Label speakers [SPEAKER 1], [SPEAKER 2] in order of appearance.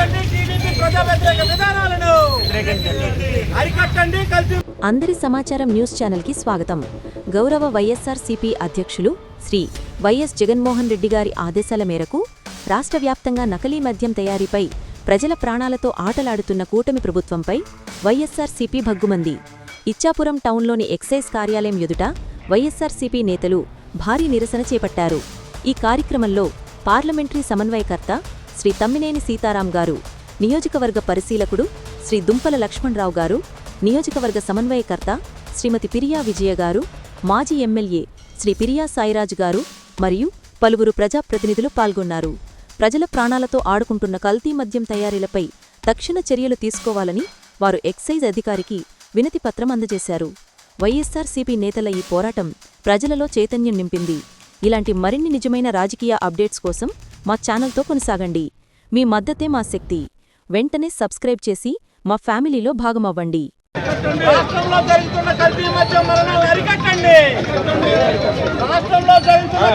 [SPEAKER 1] వ్యతిరేక విధానాలను. అరికట్టండి
[SPEAKER 2] అందరి సమాచారం న్యూస్ ఛానల్కి స్వాగతం. గౌరవ వైఎస్ఆర్ సిపి అధ్యక్షులు శ్రీ వైఎస్ జగన్మోహన్ రెడ్డి గారి ఆదేశాల మేరకు రాష్ట్ర వ్యాప్తంగా నకిలీ మద్యం తయారీపై ప్రజల ప్రాణాలతో ఆటలాడుతున్న కూటమి ప్రభుత్వంపై వైఎస్ఆర్ సిపి భగ్గుమంది. ఇచ్చాపురం టౌన్లోని ఎక్సైజ్ కార్యాలయం ఎదుట వైఎస్ఆర్సీపీ నేతలు భారీ నిరసన చేపట్టారు. ఈ కార్యక్రమంలో పార్లమెంటరీ సమన్వయకర్త శ్రీ తమ్మినేని సీతారాం గారు నియోజకవర్గ పరిశీలకుడు శ్రీ దుంపల లక్ష్మణరావు గారు నియోజకవర్గ సమన్వయకర్త శ్రీమతి పిరియా విజయ గారు మాజీ ఎమ్మెల్యే శ్రీ పిరియా సాయిరాజ్ గారు మరియు పలువురు ప్రజాప్రతినిధులు పాల్గొన్నారు. ప్రజల ప్రాణాలతో ఆడుకుంటున్న కల్తీ మద్యం తయారీలపై తక్షణ చర్యలు తీసుకోవాలని వారు ఎక్సైజ్ అధికారికి వినతిపత్రం అందజేశారు. వైఎస్సార్సీపీ నేతల ఈ పోరాటం ప్రజలలో చైతన్యం నింపింది. ఇలాంటి మరిన్ని నిజమైన రాజకీయ అప్డేట్స్ కోసం మా ఛానల్తో కొనసాగండి. మీ మద్దతే మా శక్తి. వెంటనే సబ్స్క్రైబ్ చేసి మా ఫ్యామిలీలో భాగమవ్వండి.
[SPEAKER 1] రాష్ట్రంలో జరుగుతున్న కల్తీ మద్యం మరణాలను అరికట్టండి. రాష్ట్రంలో జరుగుతున్న